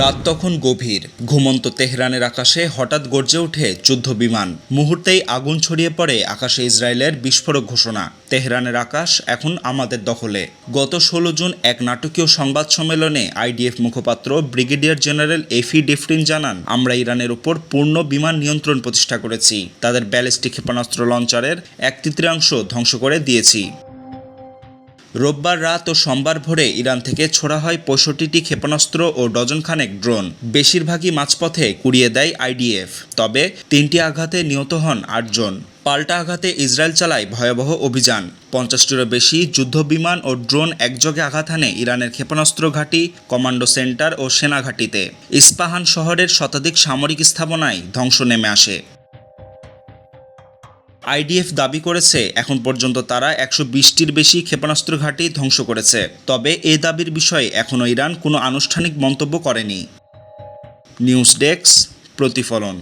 রাত তখন গভীর। ঘুমন্ত তেহরানের আকাশে হঠাৎ গর্জে ওঠে যুদ্ধ বিমান। মুহূর্তেই আগুন ছড়িয়ে পড়ে আকাশে ইসরায়েলের বিস্ফোরক ঘোষণা। তেহরানের আকাশ এখন আমাদের দখলে। গত ষোলো জুন এক নাটকীয় সংবাদ সম্মেলনে আইডিএফ মুখপাত্র ব্রিগেডিয়ার জেনারেল এফি ডেফরিন জানান, আমরা ইরানের উপর পূর্ণ বিমান নিয়ন্ত্রণ প্রতিষ্ঠা করেছি। তাদের ব্যালিস্টিক ক্ষেপণাস্ত্র লঞ্চারের এক তৃতীয়াংশ ধ্বংস করে দিয়েছি। রোববার রাত ও সোমবার ভোরে ইরান থেকে ছোড়া হয় পঁয়ষট্টিটি ক্ষেপণাস্ত্র ও ডজনখানেক ড্রোন। বেশিরভাগই মাঝপথে কুড়িয়ে দেয় আইডিএফ। তবে তিনটি আঘাতে নিহত হন আটজন পাল্টা আঘাতে ইসরায়েল চালায় ভয়াবহ অভিযান। পঞ্চাশটিরও বেশি যুদ্ধ বিমান ও ড্রোন একযোগে আঘাত হানে ইরানের ক্ষেপণাস্ত্র ঘাঁটি, কমান্ডো সেন্টার ও সেনা ঘাঁটিতে ইস্পাহান শহরের শতাধিক সামরিক স্থাপনায় ধ্বংস নেমে আসে। আইডিএফ দাবি করেছে, এখন পর্যন্ত তারা একশো বিশটির বেশি ক্ষেপণাস্ত্র ঘাঁটি ধ্বংস করেছে। তবে এ দাবির বিষয়ে এখনও ইরান কোনো আনুষ্ঠানিক মন্তব্য করেনি। নিউজ ডেস্ক, প্রতিফলন।